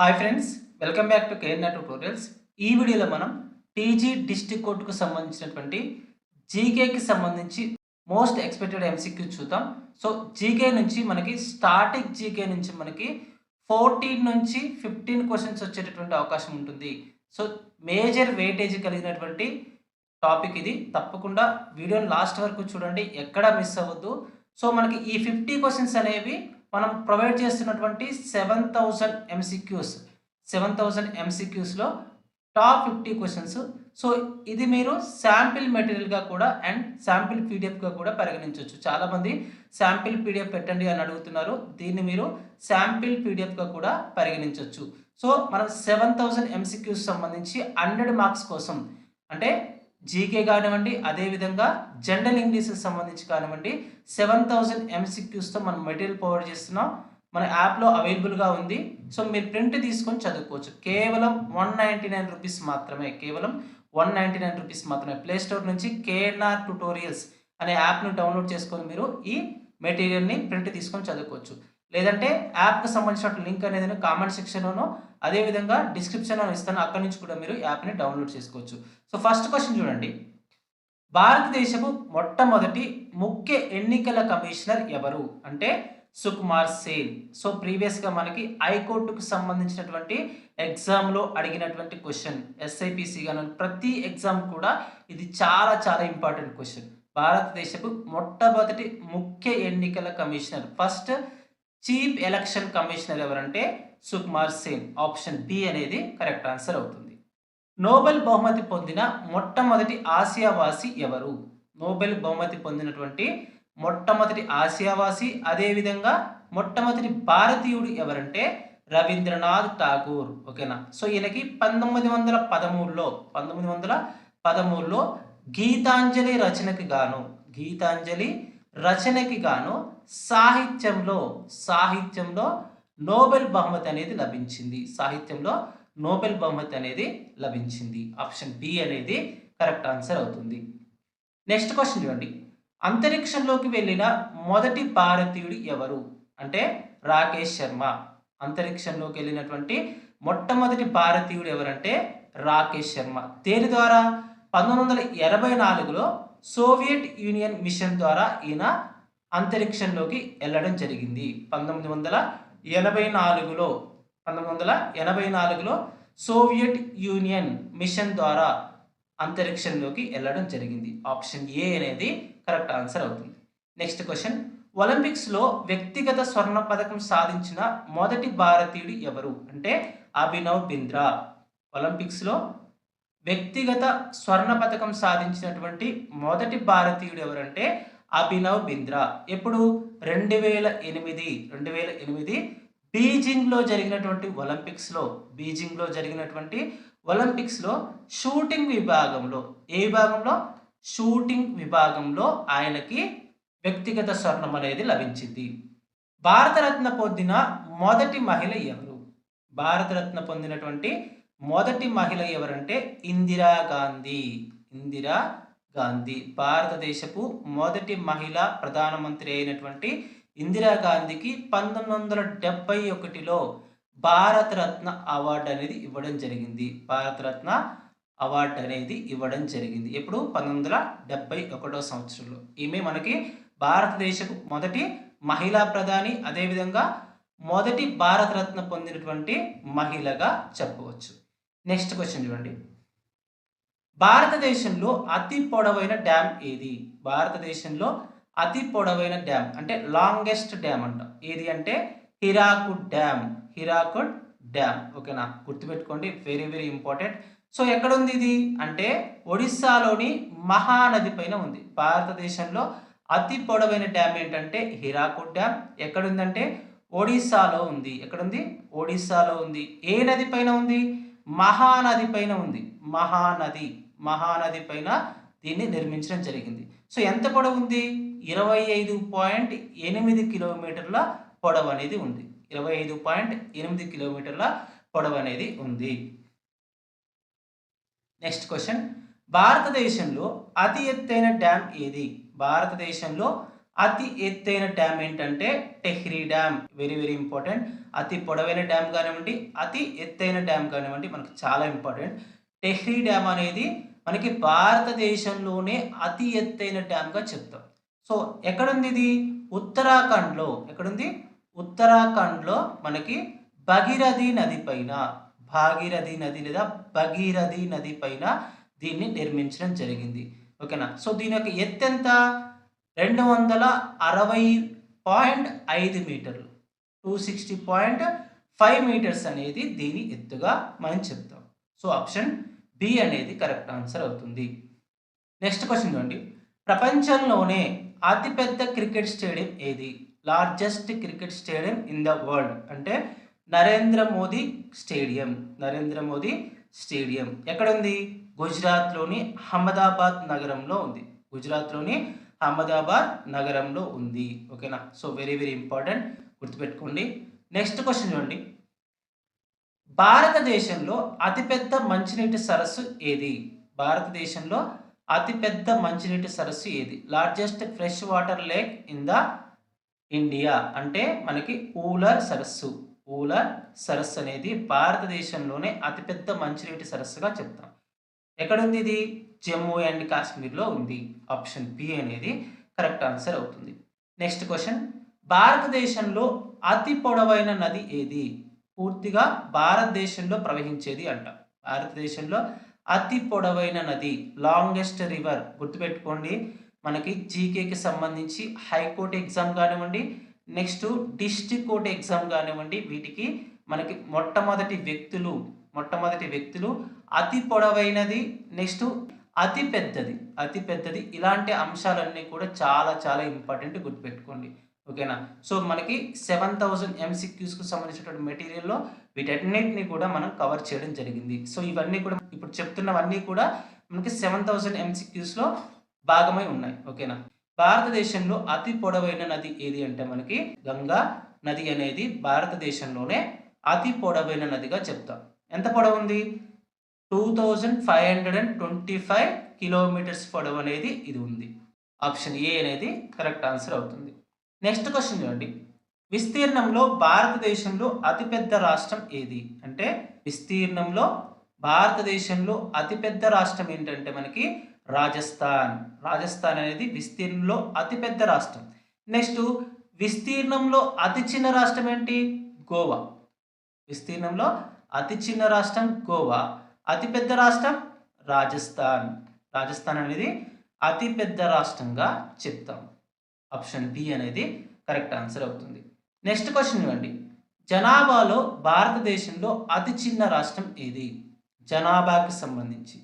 Hi friends welcome back to KNR tutorials ఈ వీడియోలో మనం టీజీ డిస్ట్రిక్ట్ కోర్టుకు సంబంధించినటువంటి జీకేకి సంబంధించి మోస్ట్ ఎక్స్పెక్టెడ్ ఎంసీక్యూ చూద్దాం. సో జీకే నుంచి మనకి స్టార్టింగ్ జీకే నుంచి మనకి ఫోర్టీన్ నుంచి ఫిఫ్టీన్ క్వశ్చన్స్ వచ్చేటటువంటి అవకాశం ఉంటుంది. సో మేజర్ వెయిటేజ్ కలిగినటువంటి టాపిక్ ఇది. తప్పకుండా వీడియోని లాస్ట్ వరకు చూడండి. ఎక్కడా మిస్ అవ్వద్దు. సో మనకి ఈ ఫిఫ్టీ క్వశ్చన్స్ అనేవి మనం ప్రొవైడ్ చేస్తున్నటువంటి seven thousand MCQs seven thousand ఎంసీక్యూస్లో top fifty questions. So ఇది మీరు శాంపిల్ మెటీరియల్గా కూడా అండ్ శాంపిల్ పీడిఎఫ్గా కూడా పరిగణించవచ్చు చాలామంది శాంపిల్ పీడిఎఫ్ పెట్టండి అని అడుగుతున్నారు. దీన్ని మీరు శాంపిల్ పీడిఎఫ్గా కూడా పరిగణించవచ్చు సో మనం సెవెన్ థౌజండ్ ఎంసీక్యూస్ సంబంధించి హండ్రెడ్ మార్క్స్ కోసం అంటే జీకే కానివ్వండి అదేవిధంగా జనరల్ ఇంగ్లీష్కి సంబంధించి కానివ్వండి సెవెన్ థౌజండ్ ఎంసీక్యూస్తో మనం మెటీరియల్ ప్రొవైడ్ చేస్తున్నాం. మన యాప్లో అవైలబుల్గా ఉంది. సో మీరు ప్రింట్ తీసుకొని చదువుకోవచ్చు. కేవలం వన్ నైంటీ నైన్ రూపీస్ మాత్రమే కేవలం వన్ నైంటీ నైన్ రూపీస్ మాత్రమే. ప్లే స్టోర్ నుంచి కేఎన్ఆర్ ట్యూటోరియల్స్ అనే యాప్ను డౌన్లోడ్ చేసుకొని మీరు ఈ మెటీరియల్ని ప్రింట్ తీసుకొని చదువుకోవచ్చు. లేదంటే యాప్కి సంబంధించిన లింక్ అనేది కామెంట్ సెక్షన్లోనో అదేవిధంగా డిస్క్రిప్షన్లో ఇస్తాను. అక్కడి నుంచి కూడా మీరు యాప్ని డౌన్లోడ్ చేసుకోవచ్చు. సో ఫస్ట్ క్వశ్చన్ చూడండి. భారతదేశపు మొట్టమొదటి ముఖ్య ఎన్నికల కమిషనర్ ఎవరు? అంటే సుకుమార్ సేన్. సో ప్రీవియస్గా మనకి హైకోర్టుకు సంబంధించినటువంటి ఎగ్జామ్లో అడిగినటువంటి క్వశ్చన్. ఎస్ఐపిసి కానీ ప్రతి ఎగ్జామ్ కూడా ఇది చాలా చాలా ఇంపార్టెంట్ క్వశ్చన్. భారతదేశపు మొట్టమొదటి ముఖ్య ఎన్నికల commissioner. First chief election commissioner ఎవరంటే సుకుమార్ సేన్. ఆప్షన్ బి అనేది కరెక్ట్ ఆన్సర్ అవుతుంది. నోబెల్ బహుమతి పొందిన మొట్టమొదటి ఆసియావాసి ఎవరు? నోబెల్ బహుమతి పొందినటువంటి మొట్టమొదటి ఆసియావాసి అదేవిధంగా మొట్టమొదటి భారతీయుడు ఎవరంటే రవీంద్రనాథ్ ఠాగూర్. ఓకేనా? సో ఈయనకి పంతొమ్మిది వందల పదమూడులో పంతొమ్మిది వందల పదమూడులో గీతాంజలి రచనకి గాను గీతాంజలి రచనకి గాను సాహిత్యంలో సాహిత్యంలో నోబెల్ బహుమతి అనేది లభించింది. సాహిత్యంలో నోబెల్ బహుమతి అనేది లభించింది. ఆప్షన్ బి అనేది కరెక్ట్ ఆన్సర్ అవుతుంది. నెక్స్ట్ క్వశ్చన్ చూడండి. అంతరిక్షంలోకి వెళ్ళిన మొదటి భారతీయుడు ఎవరు? అంటే రాకేష్ శర్మ. అంతరిక్షంలోకి వెళ్ళినటువంటి మొట్టమొదటి భారతీయుడు ఎవరంటే రాకేష్ శర్మ. దేని ద్వారా? పంతొమ్మిది వందల ఎనభై నాలుగులో సోవియట్ యూనియన్ మిషన్ ద్వారా ఈయన అంతరిక్షంలోకి వెళ్ళడం జరిగింది. పంతొమ్మిది వందల ఎనభై నాలుగులో పంతొమ్మిది వందల ఎనభై నాలుగులో సోవియట్ యూనియన్ మిషన్ ద్వారా అంతరిక్షంలోకి వెళ్ళడం జరిగింది. ఆప్షన్ ఏ అనేది కరెక్ట్ ఆన్సర్ అవుతుంది. Next question. ఒలింపిక్స్లో వ్యక్తిగత స్వర్ణ పథకం సాధించిన మొదటి భారతీయుడు ఎవరు? అంటే అభినవ్ బింద్రా. ఒలింపిక్స్లో వ్యక్తిగత స్వర్ణ పథకం సాధించినటువంటి మొదటి భారతీయుడు ఎవరంటే అభినవ్ బింద్రా. ఎప్పుడు? రెండు వేల ఎనిమిది రెండు వేల ఎనిమిది బీజింగ్లో జరిగినటువంటి ఒలింపిక్స్లో బీజింగ్లో జరిగినటువంటి ఒలింపిక్స్లో షూటింగ్ విభాగంలో ఏ విభాగంలో? షూటింగ్ విభాగంలో ఆయనకి వ్యక్తిగత స్వర్ణం అనేది లభించింది. భారతరత్న పొందిన మొదటి మహిళ ఎవరు? భారతరత్న పొందినటువంటి మొదటి మహిళ ఎవరంటే ఇందిరా గాంధీ. ఇందిరా గాంధీ. భారతదేశపు మొదటి మహిళ ప్రధానమంత్రి అయినటువంటి ఇందిరాగాంధీకి పంతొమ్మిది వందల డెబ్బై ఒకటిలో భారతరత్న అవార్డు అనేది ఇవ్వడం జరిగింది. భారతరత్న అవార్డు అనేది ఇవ్వడం జరిగింది. ఎప్పుడు? పంతొమ్మిది వందల డెబ్బై ఒకటో సంవత్సరంలో. ఈమె మనకి భారతదేశపు మొదటి మహిళా ప్రధాని అదేవిధంగా మొదటి భారతరత్న పొందినటువంటి మహిళగా చెప్పవచ్చు. నెక్స్ట్ క్వశ్చన్ చూడండి. భారతదేశంలో అతి పొడవైన డ్యామ్ ఏది? భారతదేశంలో అతి పొడవైన డ్యామ్ అంటే లాంగెస్ట్ డ్యామ్ అంట. ఏది అంటే? హిరాకుడ్ డ్యామ్ హిరాకుడ్ డ్యామ్ ఓకేనా? గుర్తుపెట్టుకోండి. Very very important. సో ఎక్కడ ఉంది ఇది? అంటే ఒడిస్సాలోని మహానది పైన ఉంది. భారతదేశంలో అతి పొడవైన డ్యామ్ ఏంటంటే హిరాకుడ్ డ్యామ్ ఎక్కడుందంటే? ఒడిస్సాలో ఉంది. ఎక్కడుంది? ఒడిస్సాలో ఉంది. ఏ నది పైన ఉంది? మహానది పైన ఉంది. మహానది. మహానది పైన దీన్ని నిర్మించడం జరిగింది. సో ఎంత పొడవు ఉంది? ఇరవై ఐదు పాయింట్ ఎనిమిది కిలోమీటర్ల పొడవు అనేది ఉంది. ఇరవై ఐదు పాయింట్ ఎనిమిది కిలోమీటర్ల పొడవు అనేది ఉంది. Next question. భారతదేశంలో అతి ఎత్తైన డ్యామ్ ఏది? భారతదేశంలో అతి ఎత్తైన డ్యామ్ ఏంటంటే Tehri dam. Very very important అతి పొడవైన డ్యామ్ కానివ్వండి అతి ఎత్తైన డ్యామ్ కానివ్వండి మనకు చాలా ఇంపార్టెంట్ టెహ్రీ డ్యామ్ అనేది మనకి భారతదేశంలోనే అతి ఎత్తైన డ్యామ్గా చెప్తాం. సో ఎక్కడుంది ఇది? ఉత్తరాఖండ్లో. ఎక్కడుంది? ఉత్తరాఖండ్లో మనకి భగీరథి నది పైన భాగీరథి నది లేదా భగీరథి నది పైన దీన్ని నిర్మించడం జరిగింది. ఓకేనా? సో దీని యొక్క ఎత్తు ఎంత? రెండు వందల అరవై పాయింట్ ఐదు మీటర్లు. Two sixty point five metres అనేది దీని ఎత్తుగా మనం చెప్తాం. సో ఆప్షన్ బి అనేది కరెక్ట్ ఆన్సర్ అవుతుంది. నెక్స్ట్ క్వశ్చన్ చూడండి. ప్రపంచంలోనే అతిపెద్ద క్రికెట్ స్టేడియం ఏది? Largest cricket stadium in the world. అంటే నరేంద్ర మోదీ స్టేడియం. నరేంద్ర మోదీ స్టేడియం. ఎక్కడుంది? గుజరాత్లోని అహ్మదాబాద్ నగరంలో ఉంది. గుజరాత్లోని అహ్మదాబాద్ నగరంలో ఉంది. ఓకేనా? సో వెరీ వెరీ ఇంపార్టెంట్ గుర్తుపెట్టుకోండి. నెక్స్ట్ క్వశ్చన్ చూడండి. భారతదేశంలో అతిపెద్ద మంచినీటి సరస్సు ఏది? భారతదేశంలో అతిపెద్ద మంచినీటి సరస్సు ఏది? Largest fresh water lake in the India అంటే మనకి ఊలర్ సరస్సు. ఊలర్ సరస్సు అనేది భారతదేశంలోనే అతిపెద్ద మంచినీటి సరస్సుగా చెప్తాం. ఎక్కడుంది ఇది? జమ్మూ అండ్ కాశ్మీర్లో ఉంది. ఆప్షన్ బి అనేది కరెక్ట్ ఆన్సర్ అవుతుంది. Next question. భారతదేశంలో అతి పొడవైన నది ఏది? పూర్తిగా భారతదేశంలో ప్రవహించేది అంట. భారతదేశంలో అతి పొడవైన నది లాంగెస్ట్ రివర్. గుర్తుపెట్టుకోండి మనకి జీకేకి సంబంధించి హైకోర్టు ఎగ్జామ్ కానివ్వండి నెక్స్ట్ డిస్టిక్ కోర్టు ఎగ్జామ్ కానివ్వండి వీటికి మనకి మొట్టమొదటి వ్యక్తులు మొట్టమొదటి వ్యక్తులు అతి పొడవైనది నెక్స్ట్ అతి పెద్దది. అతి పెద్దది. ఇలాంటి అంశాలన్నీ కూడా చాలా చాలా ఇంపార్టెంట్ గుర్తుపెట్టుకోండి. ఓకేనా? సో మనకి సెవెన్ థౌజండ్ ఎంసిక్యూస్కు సంబంధించినటువంటి మెటీరియల్లో వీటన్నిటిని కూడా మనం కవర్ చేయడం జరిగింది. సో ఇవన్నీ కూడా ఇప్పుడు చెప్తున్నవన్నీ కూడా మనకి సెవెన్ థౌజండ్ ఎంసిక్యూస్లో భాగమై ఉన్నాయి. ఓకేనా? భారతదేశంలో అతి పొడవైన నది ఏది అంటే మనకి గంగా నది అనేది భారతదేశంలోనే అతి పొడవైన నదిగా చెప్తాం. ఎంత పొడవు ఉంది two thousand five hundred and twenty five kilometres పొడవు అనేది ఇది ఉంది. ఆప్షన్ ఏ అనేది కరెక్ట్ ఆన్సర్ అవుతుంది. నెక్స్ట్ క్వశ్చన్ చూడండి. విస్తీర్ణంలో భారతదేశంలో అతిపెద్ద రాష్ట్రం ఏది? అంటే విస్తీర్ణంలో భారతదేశంలో అతిపెద్ద రాష్ట్రం ఏంటంటే మనకి రాజస్థాన్. రాజస్థాన్ అనేది విస్తీర్ణంలో అతిపెద్ద రాష్ట్రం. నెక్స్ట్ విస్తీర్ణంలో అతి చిన్న రాష్ట్రం ఏంటి? గోవా. విస్తీర్ణంలో అతి చిన్న రాష్ట్రం గోవా అతిపెద్ద రాష్ట్రం రాజస్థాన్. రాజస్థాన్ అనేది అతిపెద్ద రాష్ట్రంగా చెప్తాం. ఆప్షన్ బి అనేది కరెక్ట్ ఆన్సర్ అవుతుంది. నెక్స్ట్ క్వశ్చన్ ఇవ్వండి. జనాభాలో భారతదేశంలో అతి చిన్న రాష్ట్రం ఏది? జనాభాకి సంబంధించి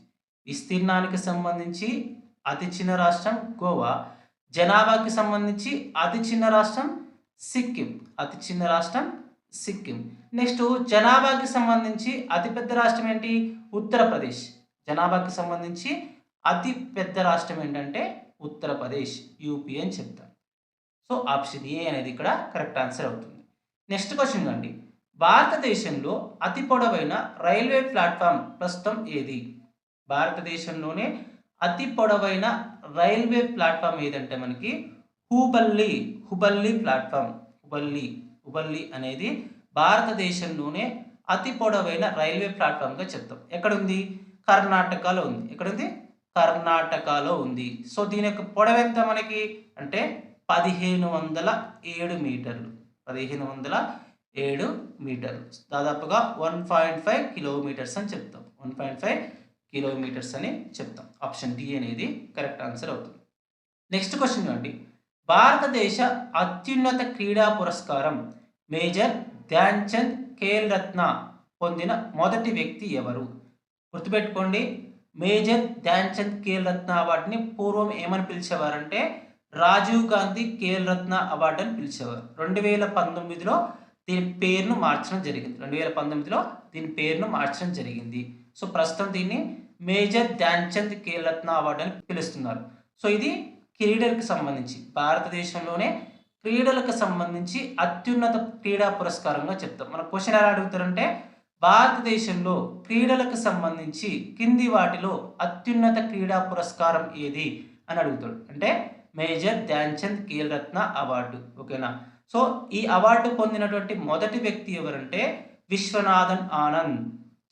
విస్తీర్ణానికి సంబంధించి అతి చిన్న రాష్ట్రం గోవా జనాభాకి సంబంధించి అతి చిన్న రాష్ట్రం సిక్కిం. అతి చిన్న రాష్ట్రం సిక్కిం. నెక్స్ట్ జనాభాకి సంబంధించి అతిపెద్ద రాష్ట్రం ఏంటి? ఉత్తరప్రదేశ్. జనాభాకి సంబంధించి అతి పెద్ద రాష్ట్రం ఏంటంటే ఉత్తరప్రదేశ్ యూపీ అని చెప్తాం సో ఆప్షన్ ఏ అనేది ఇక్కడ కరెక్ట్ ఆన్సర్ అవుతుంది. నెక్స్ట్ క్వశ్చన్ అండి భారతదేశంలో అతి పొడవైన రైల్వే ప్లాట్ఫామ్ ప్రస్తుతం ఏది? భారతదేశంలోనే అతి పొడవైన రైల్వే ప్లాట్ఫామ్ ఏదంటే మనకి? హుబల్లి హుబల్లి ప్లాట్ఫామ్. హుబల్లి. హుబల్లి అనేది భారతదేశంలోనే అతి పొడవైన రైల్వే ప్లాట్ఫామ్గా చెప్తాం. ఎక్కడుంది? కర్ణాటకలో ఉంది. ఎక్కడుంది? కర్ణాటకలో ఉంది. సో దీని యొక్క పొడవు ఎంత మనకి? అంటే పదిహేను వందల ఏడు మీటర్లు. పదిహేను వందల ఏడు మీటర్లు. దాదాపుగా వన్ పాయింట్ ఫైవ్ కిలోమీటర్స్ అని చెప్తాం. వన్ పాయింట్ ఫైవ్ కిలోమీటర్స్ అని చెప్తాం. ఆప్షన్ డి అనేది కరెక్ట్ ఆన్సర్ అవుతుంది. నెక్స్ట్ క్వశ్చన్ చూడండి. భారతదేశ అత్యున్నత క్రీడా పురస్కారం మేజర్ ధ్యాన్చంద్ ఖేల్ రత్న పొందిన మొదటి వ్యక్తి ఎవరు? గుర్తుపెట్టుకోండి మేజర్ ధ్యాన్చంద్ ఖేల్ రత్న అవార్డుని పూర్వం ఏమని పిలిచేవారంటే రాజీవ్ గాంధీ ఖేల్ రత్న అవార్డు అని పిలిచేవారు. రెండు వేల పంతొమ్మిదిలో దీని పేరును మార్చడం జరిగింది. రెండు వేల పంతొమ్మిదిలో దీని పేరును మార్చడం జరిగింది. సో ప్రస్తుతం దీన్ని మేజర్ ధ్యాన్చంద్ ఖేల్ రత్న అవార్డు అని పిలుస్తున్నారు. సో ఇది క్రీడలకు సంబంధించి భారతదేశంలోనే క్రీడలకు సంబంధించి అత్యున్నత క్రీడా పురస్కారంగా చెప్తాం. మన క్వశ్చన్ ఎలా అడుగుతారంటే భారతదేశంలో క్రీడలకు సంబంధించి కింది వాటిలో అత్యున్నత క్రీడా పురస్కారం ఏది అని అడుగుతాడు. అంటే మేజర్ ధ్యాన్చంద్ ఖేల్ రత్న అవార్డు ఓకేనా? సో ఈ అవార్డు పొందినటువంటి మొదటి వ్యక్తి ఎవరంటే విశ్వనాథన్ ఆనంద్.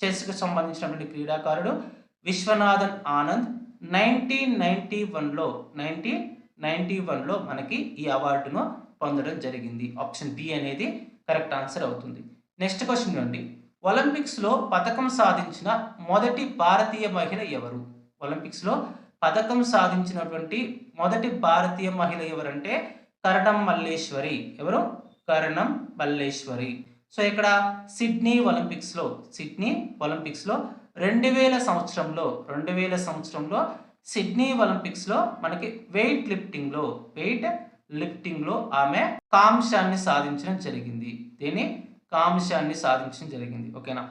చెస్కు సంబంధించినటువంటి క్రీడాకారుడు విశ్వనాథన్ ఆనంద్. నైన్టీన్ నైన్టీ వన్లో నైన్టీన్ నైన్టీ వన్లో మనకి ఈ అవార్డును పొందడం జరిగింది. ఆప్షన్ బి అనేది కరెక్ట్ ఆన్సర్ అవుతుంది. నెక్స్ట్ క్వశ్చన్ చూడండి. ఒలింపిక్స్లో పథకం సాధించిన మొదటి భారతీయ మహిళ ఎవరు? ఒలింపిక్స్లో పథకం సాధించినటువంటి మొదటి భారతీయ మహిళ ఎవరంటే కరణం మల్లేశ్వరి. ఎవరు? కరణం మల్లేశ్వరి. సో ఇక్కడ సిడ్నీ ఒలింపిక్స్లో సిడ్నీ ఒలింపిక్స్లో రెండు వేల సంవత్సరంలో రెండు వేల సంవత్సరంలో సిడ్నీ ఒలింపిక్స్లో మనకి వెయిట్ లిఫ్టింగ్లో వెయిట్ లిఫ్టింగ్లో ఆమె కాంశాన్ని సాధించడం జరిగింది. దీని? కాంశాన్ని సాధించడం జరిగింది. ఓకేనా?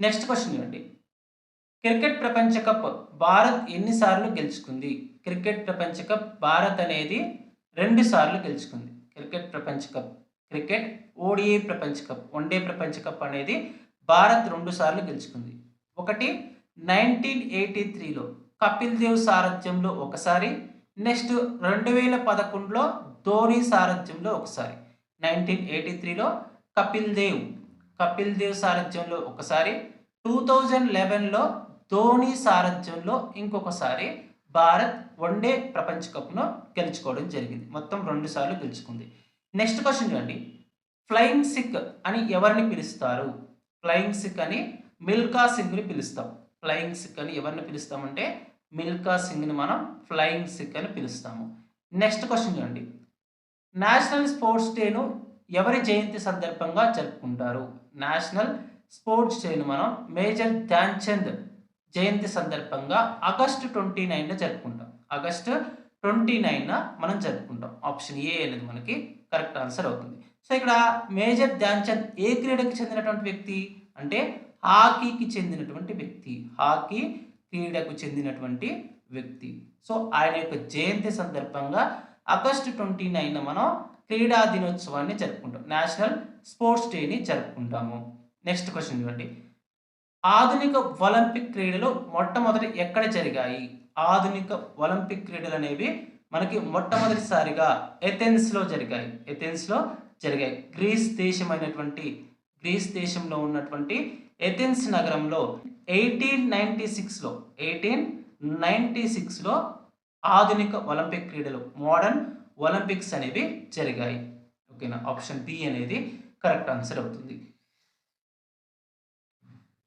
నెక్స్ట్ క్వశ్చన్ చూడండి. క్రికెట్ ప్రపంచ కప్ భారత్ ఎన్నిసార్లు గెలుచుకుంది? క్రికెట్ ప్రపంచ కప్ భారత్ అనేది రెండు సార్లు గెలుచుకుంది. క్రికెట్ ప్రపంచ కప్ క్రికెట్ ఓడిఏ ప్రపంచ కప్ వన్డే ప్రపంచ కప్ అనేది భారత్ రెండు సార్లు గెలుచుకుంది. ఒకటి నైన్టీన్ ఎయిటీ త్రీలో కపిల్ దేవ్ సారథ్యంలో ఒకసారి నెక్స్ట్ రెండు వేల పదకొండులో ధోని సారథ్యంలో ఒకసారి. నైన్టీన్ ఎయిటీ త్రీలో కపిల్ దేవ్ కపిల్ దేవ్ సారథ్యంలో ఒకసారి. టూ థౌజండ్ లెవెన్లో ధోని సారథ్యంలో ఇంకొకసారి భారత్ వన్డే ప్రపంచ కప్ను గెలుచుకోవడం జరిగింది. మొత్తం రెండు సార్లు గెలుచుకుంది. నెక్స్ట్ క్వశ్చన్ చూడండి. ఫ్లయింగ్ సిక్ అని ఎవరిని పిలుస్తారు? ఫ్లయింగ్ సిక్ అని మిల్కా సింగ్ని పిలుస్తాం. ఫ్లయింగ్ సిక్ అని ఎవరిని పిలుస్తామంటే మిల్కా సింగ్ని మనం ఫ్లయింగ్ సిక్ అని పిలుస్తాము. నెక్స్ట్ క్వశ్చన్ చూడండి. నేషనల్ స్పోర్ట్స్ డేను ఎవరి జయంతి సందర్భంగా జరుపుకుంటారు? నేషనల్ స్పోర్ట్స్ డేను మనం మేజర్ ధ్యాన్చంద్ జయంతి సందర్భంగా ఆగస్టు ట్వంటీ నైన్లో జరుపుకుంటాం. ఆగస్టు ట్వంటీ నైన్ మనం జరుపుకుంటాం. ఆప్షన్ ఏ అనేది మనకి కరెక్ట్ ఆన్సర్ అవుతుంది. సో ఇక్కడ మేజర్ ధ్యాన్చంద్ ఏ క్రీడకి చెందినటువంటి వ్యక్తి? అంటే హాకీకి చెందినటువంటి వ్యక్తి హాకీ క్రీడకు చెందినటువంటి వ్యక్తి. సో ఆయన యొక్క జయంతి సందర్భంగా ఆగస్టు ట్వంటీ నైన్ మనం క్రీడా దినోత్సవాన్ని జరుపుకుంటాం. నేషనల్ స్పోర్ట్స్ డేని జరుపుకుంటాము. నెక్స్ట్ క్వశ్చన్ చూడండి. ఆధునిక ఒలింపిక్ క్రీడలు మొట్టమొదటి ఎక్కడ జరిగాయి? ఆధునిక ఒలింపిక్ క్రీడలు అనేవి మనకి మొట్టమొదటిసారిగా ఎథెన్స్లో జరిగాయి. ఎథెన్స్లో జరిగాయి. గ్రీస్ దేశమైనటువంటి గ్రీస్ దేశంలో ఉన్నటువంటి ఎథెన్స్ నగరంలో ఎయిటీన్ నైంటీ సిక్స్లో ఎయిటీన్ నైంటీ సిక్స్లో ఆధునిక ఒలింపిక్ క్రీడలు మోడర్న్ ఒలింపిక్స్ అనేవి జరిగాయి. ఓకేనా? ఆప్షన్ బి అనేది కరెక్ట్ ఆన్సర్ అవుతుంది.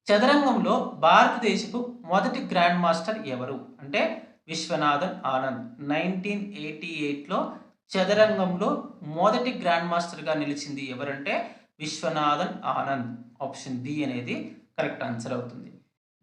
చదరంగంలో భారతదేశపు మొదటి గ్రాండ్ మాస్టర్ ఎవరు? అంటే విశ్వనాథన్ ఆనంద్. నైన్టీన్ ఎయిటీ ఎయిట్లో చదరంగంలో మొదటి గ్రాండ్ మాస్టర్గా నిలిచింది ఎవరంటే విశ్వనాథన్ ఆనంద్. ఆప్షన్ బి అనేది కరెక్ట్ ఆన్సర్ అవుతుంది.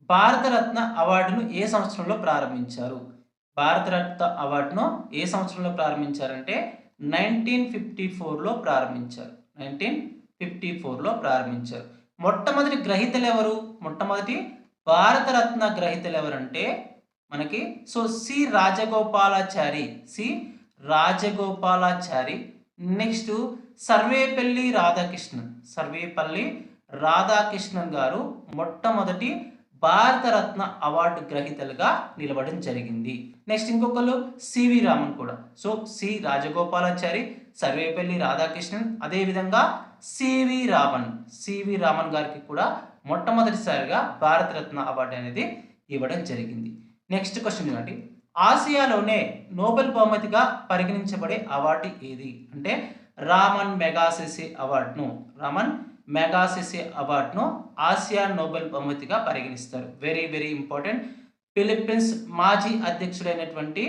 భారతరత్న అవార్డును ఏ సంవత్సరంలో ప్రారంభించారు? భారతరత్న అవార్డును ఏ సంవత్సరంలో ప్రారంభించారంటే నైన్టీన్ ఫిఫ్టీ ఫోర్లో ప్రారంభించారు. నైన్టీన్ ఫిఫ్టీ ఫోర్లో ప్రారంభించారు. మొట్టమొదటి గ్రహీతలు ఎవరు మొట్టమొదటి భారతరత్న గ్రహీతలు ఎవరంటే మనకి so C Rajagopalachari. C Rajagopalachari. Next Sarvepalli Radhakrishnan Sarvepalli Radhakrishnan garu మొట్టమొదటి భారతరత్న అవార్డు గ్రహీతలుగా నిలవడం జరిగింది. నెక్స్ట్ ఇంకొకరు సివి రామన్ కూడా. సో సి రాజగోపాలాచారి సర్వేపల్లి రాధాకృష్ణన్ అదేవిధంగా సివి రామన్. సివి రామన్ గారికి కూడా మొట్టమొదటిసారిగా భారతరత్న అవార్డు అనేది ఇవ్వడం జరిగింది. నెక్స్ట్ క్వశ్చన్ చూడండి. ఆసియాలోనే నోబెల్ బహుమతిగా పరిగణించబడే అవార్డు ఏది? అంటే రామన్ మెగాసిసి అవార్డును రామన్ మెగాసిసి అవార్డును ఆసియా నోబెల్ బహుమతిగా పరిగణిస్తారు. వెరీ వెరీ ఇంపార్టెంట్ ఫిలిప్పీన్స్ మాజీ అధ్యక్షుడైనటువంటి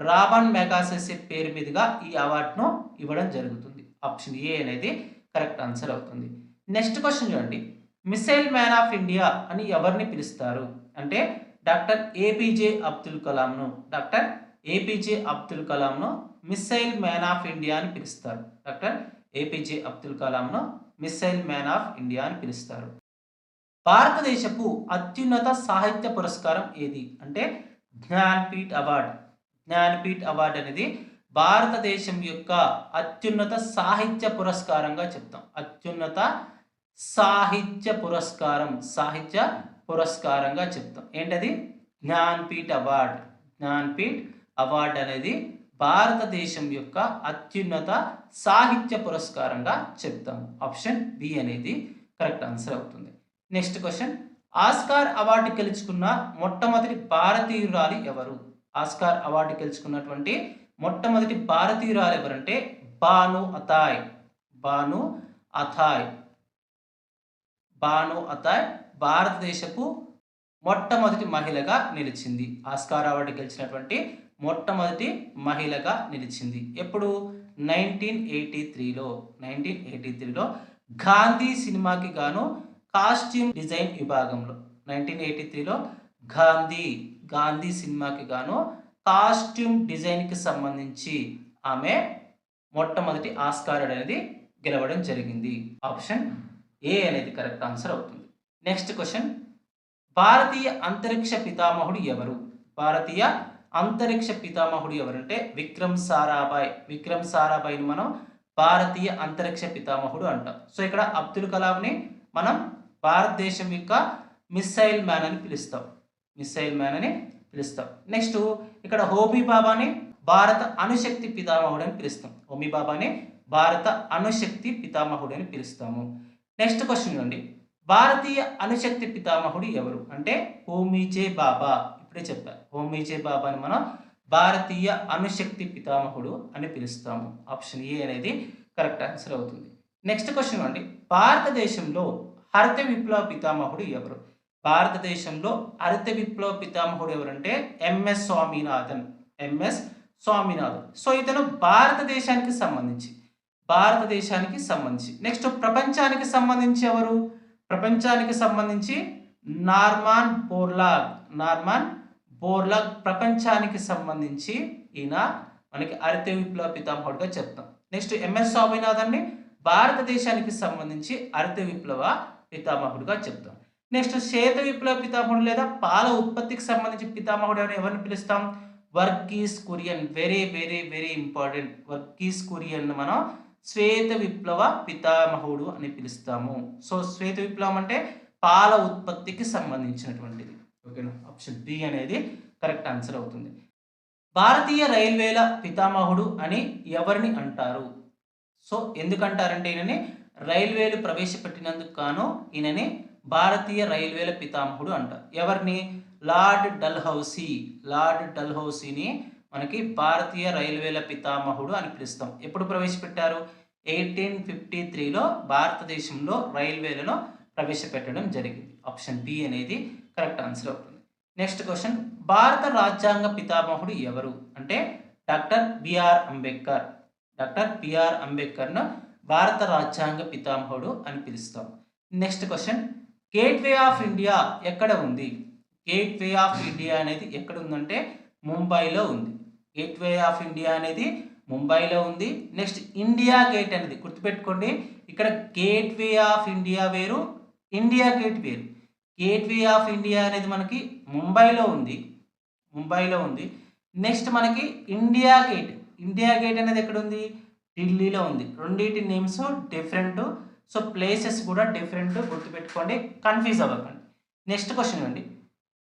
రామన్ మెగాసిసి పేరు మీదుగా ఈ అవార్డును ఇవ్వడం జరుగుతుంది. ఆప్షన్ ఏ అనేది కరెక్ట్ ఆన్సర్ అవుతుంది. నెక్స్ట్ క్వశ్చన్ చూడండి. మిసైల్ మ్యాన్ ఆఫ్ ఇండియా అని ఎవరిని పిలుస్తారు? అంటే డాక్టర్ ఏపీజే అబ్దుల్ కలాంను డాక్టర్ ఏపీజే అబ్దుల్ కలాంను మిస్సైల్ మ్యాన్ ఆఫ్ ఇండియా అని పిలుస్తారు. డాక్టర్ ఏపీజే అబ్దుల్ కలాంను మిస్సైల్ మ్యాన్ ఆఫ్ ఇండియా అని పిలుస్తారు. భారతదేశపు అత్యున్నత సాహిత్య పురస్కారం ఏది? అంటే జ్ఞాన్పీఠ్ అవార్డ్. జ్ఞాన్పీఠ్ అవార్డ్ అనేది భారతదేశం యొక్క అత్యున్నత సాహిత్య పురస్కారంగా చెప్తాం. అత్యున్నత సాహిత్య పురస్కారం సాహిత్య పురస్కారంగా చెప్తాం. ఏంటది? జ్ఞాన్పీఠ్ అవార్డ్. జ్ఞాన్పీఠ్ అవార్డు అనేది భారతదేశం యొక్క అత్యున్నత సాహిత్య పురస్కారంగా చెప్తాము. ఆప్షన్ బి అనేది కరెక్ట్ ఆన్సర్ అవుతుంది. Next question. ఆస్కార్ అవార్డు గెలుచుకున్న మొట్టమొదటి భారతీయురాలు ఎవరు? ఆస్కార్ అవార్డు గెలుచుకున్నటువంటి మొట్టమొదటి భారతీయురాలు ఎవరంటే బాను అతాయ్. బాను అథాయ్ బాను అథాయ్ భారతదేశపు మొట్టమొదటి మహిళగా నిలిచింది. ఆస్కార్ అవార్డు గెలిచినటువంటి మొట్టమొదటి మహిళగా నిలిచింది. ఎప్పుడు? నైన్టీన్ ఎయిటీ త్రీలో. నైన్టీన్ ఎయిటీ త్రీలో గాంధీ సినిమాకి గాను కాస్ట్యూమ్ డిజైన్ విభాగంలో. నైన్టీన్ ఎయిటీ త్రీలో గాంధీ గాంధీ సినిమాకి గాను కాస్ట్యూమ్ డిజైన్కి సంబంధించి ఆమె మొట్టమొదటి ఆస్కార్ అనేది గెలవడం జరిగింది. ఆప్షన్ ఏ అనేది కరెక్ట్ ఆన్సర్ అవుతుంది. Next question. భారతీయ అంతరిక్ష పితామహుడు ఎవరు? భారతీయ అంతరిక్ష పితామహుడు ఎవరంటే విక్రమ్ సారాభాయ్. విక్రమ్ సారాభాయ్ని మనం భారతీయ అంతరిక్ష పితామహుడు అంటాం. సో ఇక్కడ అబ్దుల్ కలాంని మనం భారతదేశం యొక్క మిస్సైల్ మ్యాన్ అని పిలుస్తాం. మిస్సైల్ మ్యాన్ అని పిలుస్తాం. నెక్స్ట్ ఇక్కడ హోమీ బాబాని భారత అణుశక్తి పితామహుడు అని పిలుస్తాం. హోమీ బాబాని భారత అణుశక్తి పితామహుడు అని పిలుస్తాము. నెక్స్ట్ క్వశ్చన్ చూడండి. భారతీయ అణుశక్తి పితామహుడు ఎవరు? అంటే హోమీజే బాబా. ఇప్పుడే చెప్పారు హోమీజే బాబాని మనం భారతీయ అణుశక్తి పితామహుడు అని పిలుస్తాము. ఆప్షన్ ఏ అనేది కరెక్ట్ ఆన్సర్ అవుతుంది. నెక్స్ట్ క్వశ్చన్ అండి భారతదేశంలో హరిత విప్లవ పితామహుడు ఎవరు? భారతదేశంలో హరిత విప్లవ పితామహుడు ఎవరంటే MS Swaminathan. MS Swaminathan. So ఇతను భారతదేశానికి సంబంధించి. భారతదేశానికి సంబంధించి. నెక్స్ట్ ప్రపంచానికి సంబంధించి ఎవరు? ప్రపంచానికి సంబంధించి నార్మాన్ బోర్లాగ్ నార్మాన్ బోర్లాగ్ ప్రపంచానికి సంబంధించి ఈయన మనకి హరిత విప్లవ పితామహుడిగా చెప్తాం. నెక్స్ట్ ఎంఎస్ స్వామినాథన్ని భారతదేశానికి సంబంధించి హరిత విప్లవ పితామహుడుగా చెప్తాం. నెక్స్ట్ శ్వేత విప్లవ పితామహుడు లేదా పాల ఉత్పత్తికి సంబంధించి పితామహుడు అని ఎవరిని పిలుస్తాం? Verghese Kurien. Very very very important Verghese Kurien మనం శ్వేత విప్లవ పితామహుడు అని పిలుస్తాము. సో శ్వేత విప్లవం అంటే పాల ఉత్పత్తికి సంబంధించినటువంటిది. ఓకేనా? ఆప్షన్ బి అనేది కరెక్ట్ ఆన్సర్ అవుతుంది. భారతీయ రైల్వేల పితామహుడు అని ఎవరిని అంటారు? సో ఎందుకంటారంటే ఈయనని? రైల్వేలు ప్రవేశపెట్టినందుకు గాను ఈయనని భారతీయ రైల్వేల పితామహుడు అంటారు. ఎవరిని? లార్డ్ డల్హౌసీ. లార్డ్ డల్హౌసీని మనకి భారతీయ రైల్వేల పితామహుడు అని పిలుస్తాం. ఎప్పుడు ప్రవేశపెట్టారు? ఎయిటీన్ ఫిఫ్టీ త్రీలో భారతదేశంలో రైల్వేలను ప్రవేశపెట్టడం జరిగింది. ఆప్షన్ బి అనేది కరెక్ట్ ఆన్సర్ అవుతుంది. నెక్స్ట్ క్వశ్చన్ భారత రాజ్యాంగ పితామహుడు ఎవరు? అంటే doctor BR Ambedkar. Doctor BR అంబేద్కర్ను భారత రాజ్యాంగ పితామహుడు అని పిలుస్తాం. Next question gateway of India ఎక్కడ ఉంది? గేట్వే ఆఫ్ ఇండియా అనేది ఎక్కడ ఉందంటే ముంబైలో ఉంది. గేట్వే ఆఫ్ ఇండియా అనేది ముంబైలో ఉంది. నెక్స్ట్ ఇండియా గేట్ అనేది గుర్తుపెట్టుకోండి. ఇక్కడ గేట్వే ఆఫ్ ఇండియా వేరు India gate gateway of India అనేది మనకి ముంబైలో ఉంది. ముంబైలో ఉంది. నెక్స్ట్ మనకి ఇండియా గేట్. ఇండియా గేట్ అనేది ఎక్కడ ఉంది? ఢిల్లీలో ఉంది. రెండింటి నేమ్స్ డిఫరెంట్ సో ప్లేసెస్ కూడా డిఫరెంట్ గుర్తుపెట్టుకోండి. కన్ఫ్యూజ్ అవ్వకండి. నెక్స్ట్ క్వశ్చన్ అండి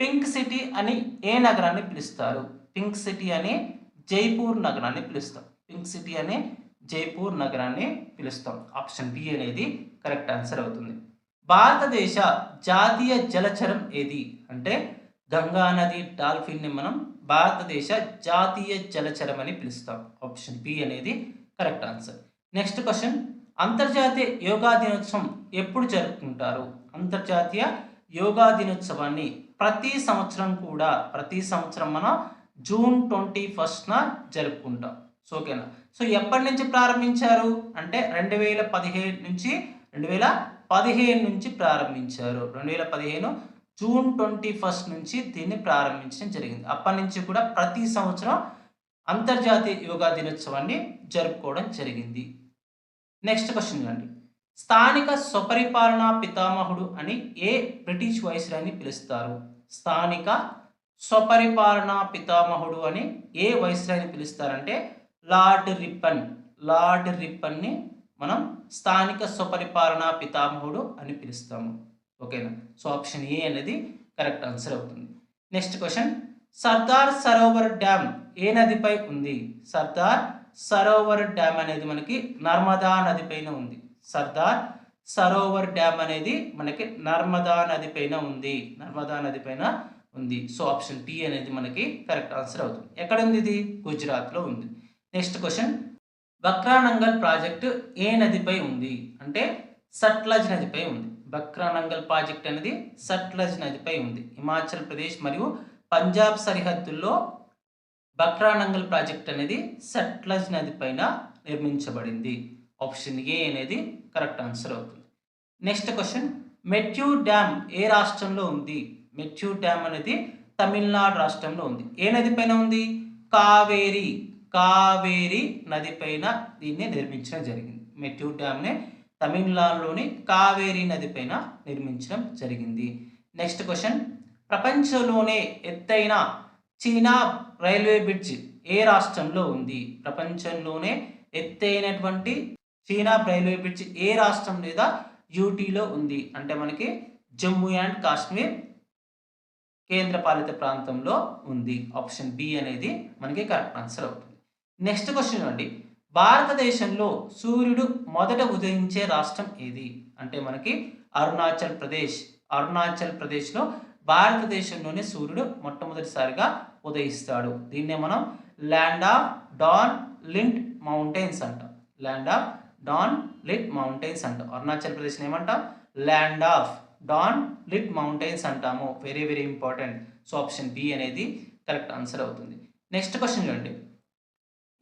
పింక్ సిటీ అని ఏ నగరాన్ని పిలుస్తారు? పింక్ సిటీ అని జైపూర్ నగరాన్ని పిలుస్తాం. పింక్ సిటీ అని జైపూర్ నగరాన్ని పిలుస్తాం. ఆప్షన్ బి అనేది కరెక్ట్ ఆన్సర్ అవుతుంది. భారతదేశ జాతీయ జలచరం ఏది? అంటే గంగా నది డాల్ఫిన్ని మనం భారతదేశ జాతీయ జలచరం అని పిలుస్తాం. ఆప్షన్ బి అనేది కరెక్ట్ ఆన్సర్. Next question. అంతర్జాతీయ యోగా దినోత్సవం ఎప్పుడు జరుపుకుంటారు? అంతర్జాతీయ యోగా దినోత్సవాన్ని ప్రతి సంవత్సరం కూడా ప్రతి సంవత్సరం మనం జూన్ ట్వంటీ ఫస్ట్న జరుపుకుంటాం. సో ఓకేనా? సో ఎప్పటి నుంచి ప్రారంభించారు? అంటే రెండు వేల పదిహేడు నుంచి రెండు వేల పదిహేను నుంచి ప్రారంభించారు. రెండు వేల పదిహేను జూన్ ట్వంటీ ఫస్ట్ నుంచి దీన్ని ప్రారంభించడం జరిగింది. అప్పటి నుంచి కూడా ప్రతి సంవత్సరం అంతర్జాతీయ యోగా దినోత్సవాన్ని జరుపుకోవడం జరిగింది. నెక్స్ట్ క్వశ్చన్ చూడండి. స్థానిక స్వపరిపాలనా పితామహుడు అని ఏ బ్రిటిష్ వైస్రాయ్ని పిలుస్తారు? స్థానిక స్వపరిపాలనా పితామహుడు అని ఏ వైస్రాయ్ని పిలుస్తారంటే లార్డ్ రిప్పన్. లార్డ్ రిప్పన్ని మనం స్థానిక స్వపరిపాలన పితామహుడు అని పిలుస్తాము. ఓకేనా? సో ఆప్షన్ ఏ అనేది కరెక్ట్ ఆన్సర్ అవుతుంది. Next question. Sardar Sarovar dam ఏ నదిపై ఉంది? సర్దార్ సరోవర్ డ్యామ్ అనేది మనకి నర్మదా నది పైన ఉంది. సర్దార్ సరోవర్ డ్యామ్ అనేది మనకి నర్మదా నది పైన ఉంది. నర్మదా నది పైన ఉంది. సో ఆప్షన్ టీ అనేది మనకి కరెక్ట్ ఆన్సర్ అవుతుంది. ఎక్కడ ఉంది ఇది? గుజరాత్లో ఉంది. Next question. బక్రానంగల్ ప్రాజెక్టు ఏ నదిపై ఉంది? అంటే సట్లజ్ నదిపై ఉంది. బక్రానంగల్ ప్రాజెక్ట్ అనేది సట్లజ్ నదిపై ఉంది. హిమాచల్ ప్రదేశ్ మరియు పంజాబ్ సరిహద్దుల్లో బక్రానంగల్ ప్రాజెక్ట్ అనేది సట్లజ్ నది పైన నిర్మించబడింది. ఆప్షన్ ఏ అనేది కరెక్ట్ ఆన్సర్ అవుతుంది. Next question. మెట్యూ డ్యామ్ ఏ రాష్ట్రంలో ఉంది? మెట్యూ డ్యామ్ అనేది తమిళనాడు రాష్ట్రంలో ఉంది. ఏ నది పైన ఉంది? కావేరి. కావేరి నది పైన దీన్ని నిర్మించడం జరిగింది. మెట్టూర్ డ్యామ్ని తమిళనాడులోని కావేరి నది పైన నిర్మించడం జరిగింది. Next question. ప్రపంచంలోనే ఎత్తైన చీనా రైల్వే బ్రిడ్జ్ ఏ రాష్ట్రంలో ఉంది? ప్రపంచంలోనే ఎత్తైనటువంటి చీనా రైల్వే బ్రిడ్జ్ ఏ రాష్ట్రం లేదా యూటీలో ఉంది? అంటే మనకి జమ్మూ అండ్ కాశ్మీర్ కేంద్రపాలిత ప్రాంతంలో ఉంది. ఆప్షన్ బి అనేది మనకి కరెక్ట్ ఆన్సర్ అవుతుంది. నెక్స్ట్ క్వశ్చన్ అండి. భారతదేశంలో సూర్యుడు మొదట ఉదయించే రాష్ట్రం ఏది? అంటే మనకి అరుణాచల్ ప్రదేశ్. అరుణాచల్ ప్రదేశ్లో భారతదేశంలోనే సూర్యుడు మొట్టమొదటిసారిగా ఉదయిస్తాడు. దీన్నే మనం land of dawn lit mountains అంటాం. Land of dawn lit mountains అంటాం. అరుణాచల్ ప్రదేశ్ ఏమంటాం? Land of dawn lit mountains అంటాము. Very very important so option B అనేది కరెక్ట్ ఆన్సర్ అవుతుంది. నెక్స్ట్ క్వశ్చన్ చూడండి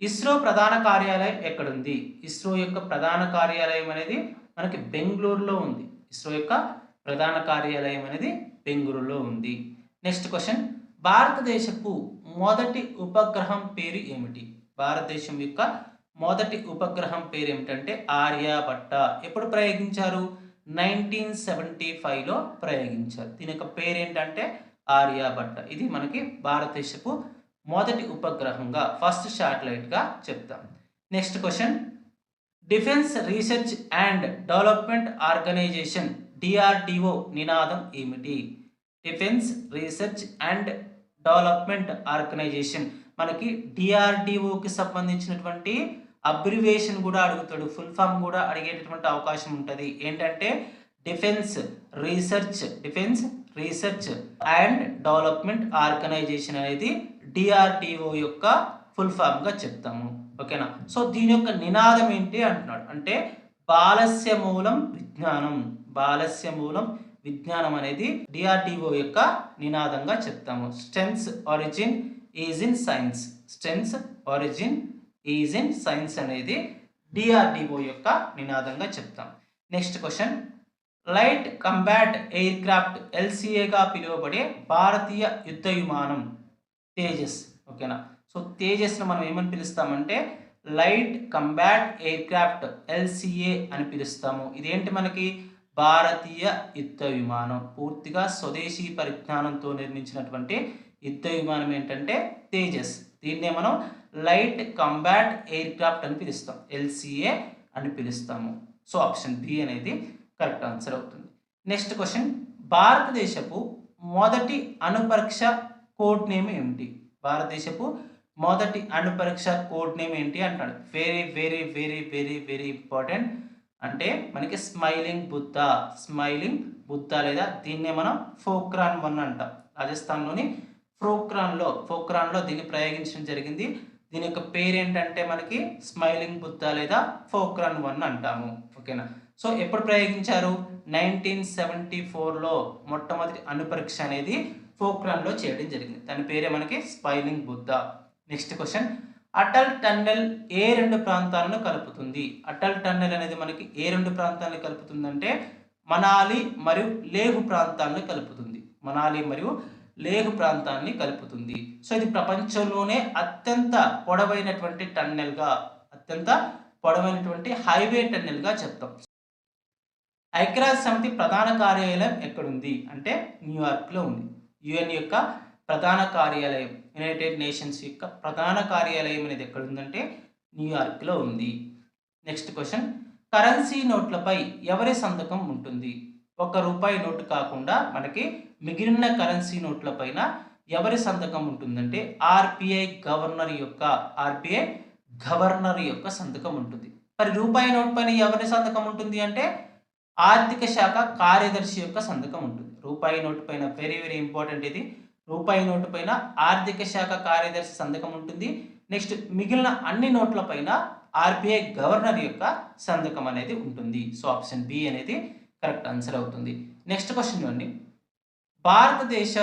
ఇస్రో ప్రధాన కార్యాలయం ఎక్కడుంది? ఇస్రో యొక్క ప్రధాన కార్యాలయం అనేది మనకి బెంగళూరులో ఉంది. ఇస్రో యొక్క ప్రధాన కార్యాలయం అనేది బెంగళూరులో ఉంది. నెక్స్ట్ క్వశ్చన్ భారతదేశపు మొదటి ఉపగ్రహం పేరు ఏమిటి? భారతదేశం యొక్క మొదటి ఉపగ్రహం పేరు ఏమిటంటే ఆర్యభట్ట. ఎప్పుడు ప్రయోగించారు? నైన్టీన్ సెవెంటీ ఫైవ్లో ప్రయోగించారు. దీని యొక్క పేరు ఏంటంటే ఆర్యభట్ట. ఇది మనకి భారతదేశపు మొదటి ఉపగ్రహంగా ఫస్ట్ శాటిలైట్గా చెప్తాం. Next question defence research and development organisation DRDO నినాదం ఏమిటి? Defence research and development organisation మనకి డిఆర్డిఓకి సంబంధించినటువంటి అబ్రివేషన్ కూడా అడుగుతాడు. ఫుల్ ఫామ్ కూడా అడిగేటటువంటి అవకాశం ఉంటుంది. ఏంటంటే defence research defence research and development organisation అనేది డిఆర్డిఓ యొక్క ఫుల్ ఫామ్గా చెప్తాము. ఓకేనా? సో దీని యొక్క నినాదం ఏంటి అంటున్నాడు? అంటే బాలస్య మూలం విజ్ఞానం. బాలస్య మూలం విజ్ఞానం అనేది డిఆర్డిఓ యొక్క నినాదంగా చెప్తాము. Strength's origin is in science strength's origin is in science అనేది డిఆర్డిఓ యొక్క నినాదంగా చెప్తాం. Next question light combat aircraft ఎల్సిఏగా పిలువబడే భారతీయ యుద్ధ విమానం తేజస్ ఓకేనా? సో తేజస్ను మనం ఏమని పిలుస్తామంటే light combat aircraft LCA అని పిలుస్తాము. ఇదేంటి మనకి? భారతీయ యుద్ధ విమానం. పూర్తిగా స్వదేశీ పరిజ్ఞానంతో నిర్మించినటువంటి యుద్ధ విమానం ఏంటంటే తేజస్. దీన్నే మనం లైట్ కంబాట్ ఎయిర్ క్రాఫ్ట్ అని పిలుస్తాం. ఎల్సిఏ అని పిలుస్తాము. సో ఆప్షన్ బి అనేది కరెక్ట్ ఆన్సర్ అవుతుంది. Next question. భారతదేశపు మొదటి అణుపరీక్ష కోడ్ నేమ్ ఏమిటి? భారతదేశపు మొదటి అణుపరీక్ష కోడ్ నేమ్ ఏంటి అంటాడు very very very very very important అంటే మనకి స్మైలింగ్ బుద్ధ స్మైలింగ్ బుద్ధ లేదా దీన్నే మనం ఫోక్రాన్ వన్ అంటాం. రాజస్థాన్లోని ఫోక్రాన్లో ఫోక్రాన్లో దీన్ని ప్రయోగించడం జరిగింది. దీని యొక్క పేరు ఏంటంటే మనకి స్మైలింగ్ బుద్ధ లేదా ఫోక్రాన్ వన్ అంటాము. ఓకేనా సో ఎప్పుడు ప్రయోగించారు? నైన్టీన్ సెవెంటీ ఫోర్లో మొట్టమొదటి అణుపరీక్ష అనేది ఫోక్రాన్లో చేయడం జరిగింది. దాని పేరే మనకి smiling Buddha. Next question. Atal tunnel ఏ రెండు ప్రాంతాలను కలుపుతుంది? అటల్ టన్నెల్ అనేది మనకి ఏ రెండు ప్రాంతాలను కలుపుతుందంటే మనాలి మరియు లేహు ప్రాంతాలను కలుపుతుంది. మనాలి మరియు లేహు ప్రాంతాన్ని కలుపుతుంది. సో ఇది ప్రపంచంలోనే అత్యంత పొడవైనటువంటి టన్నెల్గా అత్యంత పొడవైనటువంటి హైవే టన్నెల్గా చెప్తాం. ఐక్యరాజ్య సమితి ప్రధాన కార్యాలయం ఎక్కడుంది? అంటే న్యూయార్క్లో ఉంది. యుఎన్ యొక్క ప్రధాన కార్యాలయం యునైటెడ్ నేషన్స్ యొక్క ప్రధాన కార్యాలయం అనేది ఎక్కడ ఉందంటే న్యూయార్క్లో ఉంది. నెక్స్ట్ క్వశ్చన్ కరెన్సీ నోట్లపై ఎవరి సంతకం ఉంటుంది? ఒక రూపాయి నోటు కాకుండా మనకి మిగిలిన కరెన్సీ నోట్ల పైన ఎవరి సంతకం ఉంటుందంటే ఆర్బీఐ గవర్నర్ యొక్క ఆర్బీఐ గవర్నర్ యొక్క సంతకం ఉంటుంది. మరి రూపాయి నోట్ పైన ఎవరి సంతకం ఉంటుంది అంటే ఆర్థిక శాఖ కార్యదర్శి యొక్క సంతకం ఉంటుంది. రూపాయి నోటు పైన వెరీ వెరీ ఇంపార్టెంట్ ఇది. రూపాయి నోటు పైన ఆర్థిక శాఖ కార్యదర్శి సంతకం ఉంటుంది. నెక్స్ట్ మిగిలిన అన్ని నోట్ల పైన ఆర్బీఐ గవర్నర్ యొక్క సంతకం అనేది ఉంటుంది. సో ఆప్షన్ బి అనేది కరెక్ట్ ఆన్సర్ అవుతుంది. నెక్స్ట్ క్వశ్చన్ చూడండి. భారతదేశ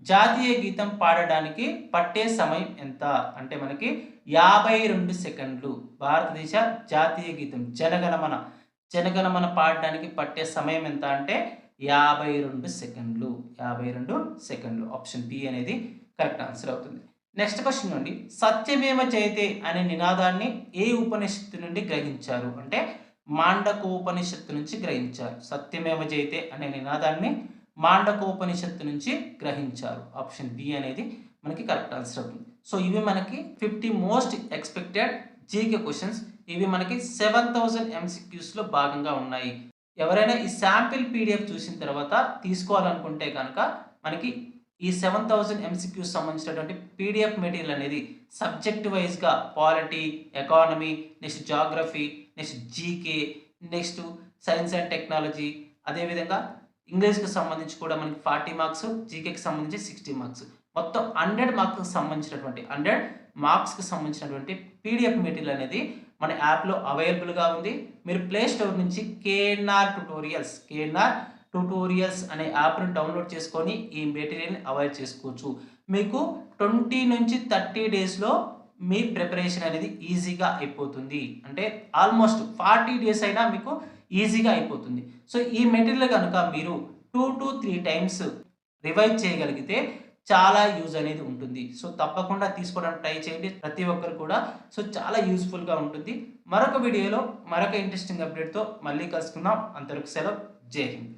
జాతీయ గీతం పాడడానికి పట్టే సమయం ఎంత? అంటే మనకి యాభై రెండు సెకండ్లు. భారతదేశ జాతీయ గీతం జనగణమన. జనగణమన పాడడానికి పట్టే సమయం ఎంత అంటే యాభై రెండు సెకండ్లు. యాభై రెండు సెకండ్లు. ఆప్షన్ బి అనేది కరెక్ట్ ఆన్సర్ అవుతుంది. నెక్స్ట్ క్వశ్చన్ నుండి సత్యమేమ జయతే అనే నినాదాన్ని ఏ ఉపనిషత్తు నుండి గ్రహించారు? అంటే మాండకోపనిషత్తు నుంచి గ్రహించారు. సత్యమేమ జయతే అనే నినాదాన్ని మాండకోపనిషత్తు నుంచి గ్రహించారు. ఆప్షన్ బి అనేది మనకి కరెక్ట్ ఆన్సర్ అవుతుంది. సో ఇవి మనకి fifty most expected GK questions. ఇవి మనకి సెవెన్ థౌజండ్ ఎంసీక్యూస్లో భాగంగా ఉన్నాయి. ఎవరైనా ఈ శాంపిల్ పీడిఎఫ్ చూసిన తర్వాత తీసుకోవాలనుకుంటే కనుక మనకి ఈ సెవెన్ థౌజండ్ ఎంసీక్యూస్ సంబంధించినటువంటి పీడిఎఫ్ మెటీరియల్ అనేది సబ్జెక్ట్ వైజ్గా polity economy next geography next GK next science and technology అదేవిధంగా ఇంగ్లీష్కి సంబంధించి కూడా మనకి ఫార్టీ మార్క్స్ జీకేకి సంబంధించి సిక్స్టీ మార్క్స్. మొత్తం హండ్రెడ్ మార్క్స్కి సంబంధించినటువంటి హండ్రెడ్ మార్క్స్కి సంబంధించినటువంటి పీడిఎఫ్ మెటీరియల్ అనేది మన యాప్లో అవైలబుల్గా ఉంది. మీరు ప్లే స్టోర్ నుంచి కేఎన్ఆర్ ట్యుటోరియల్స్ కేఎన్ఆర్ ట్యూటోరియల్స్ అనే యాప్ని డౌన్లోడ్ చేసుకొని ఈ మెటీరియల్ని అవాయిడ్ చేసుకోవచ్చు. మీకు ట్వంటీ నుంచి థర్టీ డేస్లో మీ ప్రిపరేషన్ అనేది ఈజీగా అయిపోతుంది. అంటే ఆల్మోస్ట్ ఫార్టీ డేస్ అయినా మీకు ఈజీగా అయిపోతుంది. సో ఈ మెటీరియల్ కనుక మీరు two to three times revise చేయగలిగితే చాలా యూజ్ అనేది ఉంటుంది. సో తప్పకుండా తీసుకోవడానికి ట్రై చేయండి. ప్రతి ఒక్కరు కూడా సో చాలా యూస్ఫుల్గా ఉంటుంది. మరొక వీడియోలో మరొక ఇంట్రెస్టింగ్ అప్డేట్తో మళ్ళీ కలుసుకుందాం. అంతవరకు సెలవు. జై హింద్.